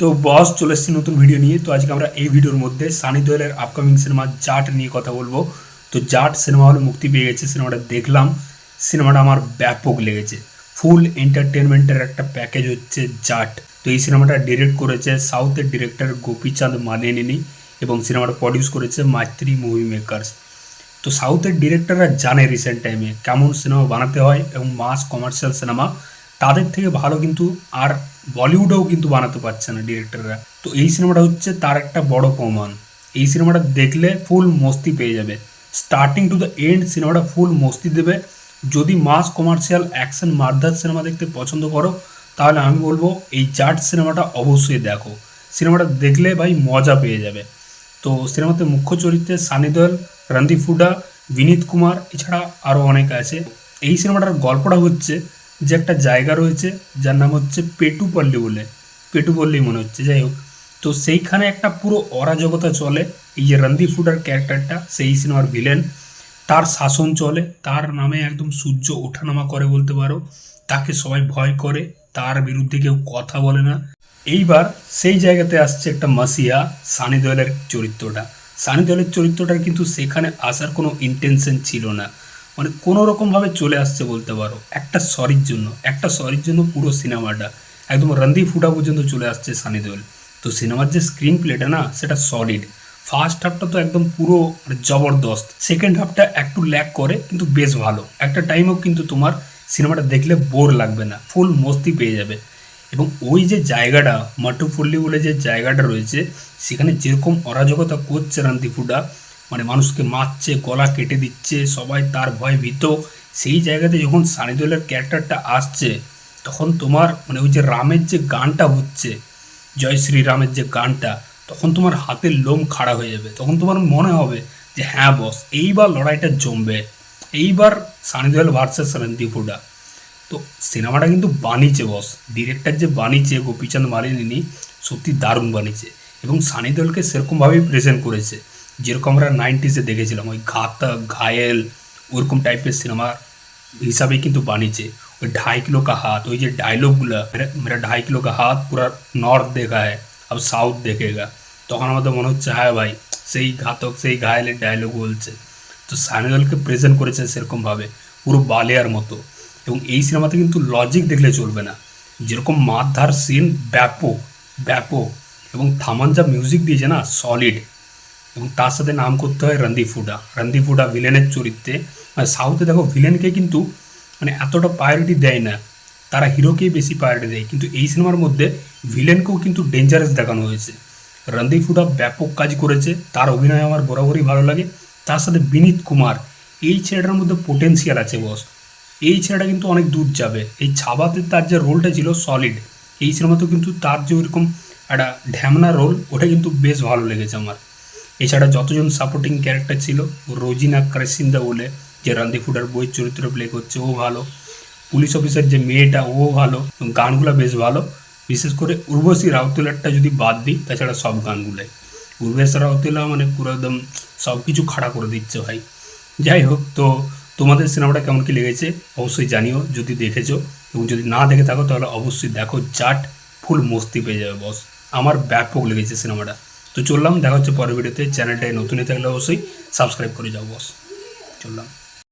তো বস, চলে এসেছি নতুন ভিডিও নিয়ে। তো আজকে আমরা এই ভিডিওর মধ্যে সানি দোয়েলের আপকামিং সিনেমা জাট নিয়ে কথা বলব। তো জাট সিনেমা হলে মুক্তি পেয়ে গেছে সিনেমাটা দেখলাম। সিনেমাটা আমার ব্যাপক লেগেছে। ফুল এন্টারটেনমেন্টের একটা প্যাকেজ হচ্ছে জাট। তো এই সিনেমাটা ডিরেক্ট করেছে সাউথের ডিরেক্টর গোপীচাঁদ মানেনিনি এবং সিনেমাটা প্রডিউস করেছে মাতৃ মুভি মেকার্স তো সাউথের ডিরেক্টররা জানে রিসেন্ট টাইমে কেমন সিনেমা বানাতে হয় এবং মাস কমার্শিয়াল সিনেমা তাদের থেকে ভালো কিন্তু আর বলিউডেও কিন্তু বানাতে পারছে না ডিরেক্টররা। তো এই সিনেমাটা হচ্ছে তার একটা বড় প্রমাণ। এই সিনেমাটা দেখলে ফুল মস্তি পেয়ে যাবে। স্টার্টিং টু দ্য এন্ড সিনেমাটা ফুল মস্তি দেবে। যদি মাস কমার্শিয়াল অ্যাকশন মারদার সিনেমা দেখতে পছন্দ করো, তাহলে আমি বলব এই জাট সিনেমাটা অবশ্যই দেখো। সিনেমাটা দেখলে ভাই মজা পেয়ে যাবে। তো সিনেমাতে মুখ্য চরিত্রে সানি দেওয়াল রণদীপ হুডা বিনীত কুমার, এছাড়া আরও অনেক আছে। এই সিনেমাটার গল্পটা হচ্ছে যে একটা জায়গা রয়েছে, যার নাম হচ্ছে পেটুপল্লী বলে। পেটুপল্লী মনে হচ্ছে, যাই হোক। তো সেইখানে একটা পুরো অরাজকতা চলে, এই যে রণদীপ হুডার ক্যারেক্টারটা, সেই সিনেমার ভিলেন। তার শাসন চলে, তার নামে একদম সূর্য ওঠানামা করে বলতে পারো। তাকে সবাই ভয় করে, তার বিরুদ্ধে কেউ কথা বলে না। এইবার সেই জায়গাতে আসছে একটা মাসিয়া সানি দেওয়ালের চরিত্রটা। সানি দেওয়ালের চরিত্রটার কিন্তু সেখানে আসার কোনো ইন্টেনশন ছিল না। মানে কোনো রকমভাবে চলে আসছে বলতে পারো। একটা সরির জন্য, একটা সরির জন্য পুরো সিনেমাটা, একদম রন্দি ফুটা পর্যন্ত চলে আসছে সানি দেওয়াল তো সিনেমার যে স্ক্রিন প্লেটা না, সেটা সলিড ফার্স্ট হাফটা তো একদম পুরো মানে জবরদস্ত। সেকেন্ড হাফটা একটু ল্যাক করে, কিন্তু বেশ ভালো। একটা টাইমেও কিন্তু তোমার সিনেমাটা দেখলে বোর লাগবে না ফুল মস্তি পেয়ে যাবে। এবং ওই যে জায়গাটা মাটুপল্লী বলে যে জায়গাটা রয়েছে, সেখানে যেরকম অরাজকতা করছে রান্তিফুডা মানে মানুষকে মারছে, গলা কেটে দিচ্ছে, সবাই তার ভয় ভীত। সেই জায়গাতে যখন সানিদুলের ক্যারেক্টারটা আসছে, তখন তোমার মানে ওই যে রামের যে গানটা হচ্ছে, জয় শ্রীরামের যে গানটা, তখন তোমার হাতের লোম খাড়া হয়ে যাবে। তখন তোমার মনে হবে যে হ্যাঁ বস এইবার লড়াইটা জমবে। এইবার সানিদুয়াল ভার্সেস রন্তিফুডা তো সিনেমাটা কিন্তু বানিয়েছে বস ডিরেক্টর যে বানিয়েছে, গোপীচাঁদ মালিনী সত্যি দারুণ বানিয়েছে। এবং সানি দেওলকে সেরকমভাবেই প্রেজেন্ট করেছে। যেরকম আমরা নাইনটিসে দেখেছিলাম ওই ঘাতা ঘায়েল ওরকম টাইপের সিনেমা হিসাবেই কিন্তু বানিয়েছে ওই ढाई किलो का हाथ ওই যে ডায়লগগুলো মেরা মেরা ढाई किलो का हाथ পুরা নর্থ দেখা है अब সাউথ দেখেগা তখন আমাদের মনে হচ্ছে হ্যাঁ ভাই সেই ঘাতক সেই ঘায়েলের ডায়লগ বলছে তো সানিদলকে প্রেজেন্ট করেছে সেরকমভাবে পুরো বালিয়ার মতো এবং এই সিনেমাতে কিন্তু লজিক দেখলে চলবে না যেরকম মারধার সিন ব্যাপক ব্যাপক এবং থামান যা মিউজিক দিয়েছে না সলিড এবং তার সাথে নাম করতে হয় রণদীপ হুডা। ভিলেনের চরিত্রে। মানে সাউথে দেখো ভিলেনকে কিন্তু মানে এতটা প্রায়োরিটি দেয় না। তারা হিরোকেই বেশি প্রায়োরিটি দেয়। কিন্তু এই সিনেমার মধ্যে ভিলেনকেও কিন্তু ডেঞ্জারাস দেখানো হয়েছে। রণদীপ ব্যাপক কাজ করেছে। তার অভিনয় আমার বরাবরই ভালো লাগে। তার সাথে বিনীত কুমার। এই ছেলেটার মধ্যে পোটেন্সিয়াল আছে বস এই ছেলেটা কিন্তু অনেক দূর যাবে। এই ছাবাতে তার যে রোলটা ছিল সলিড এই সিনেমাতেও কিন্তু তার যে ওইরকম একটা ঢ্যামনা রোল ওটা কিন্তু বেশ ভালো লেগেছে আমার। এছাড়া যতজন সাপোর্টিং ক্যারেক্টার ছিল, রোজিনা, ক্রেসিন্দা বলে যে রান্দি ফুডার বইয়ের চরিত্র প্লে করছে, ও ভালো। পুলিশ অফিসার যে মেয়েটা, ও ভালো গানগুলো বেশ ভালো। বিশেষ করে উর্বশী রাউতুলারটা যদি বাদ দিই, তাছাড়া সব গানগুলোই। উর্বশী রাউতুলা মানে পুরো একদম সব কিছু খাড়া করে দিচ্ছে ভাই। যাই হোক, তো তোমাদের সিনেমাটা কেমন কি লেগেছে, অবশ্যই জানিও, যদি দেখেছ। এবং যদি না দেখে থাকো, তাহলে অবশ্যই দেখো জাট ফুল মস্তি পেয়ে যাবে, বস। আমার ব্যাপক লেগেছে সিনেমাটা। তো চললাম, দেখা হচ্ছে পরের ভিডিওতে। চ্যানেলটায় নতুনই থাকলে অবশ্যই সাবস্ক্রাইব করে যাও বস চললাম।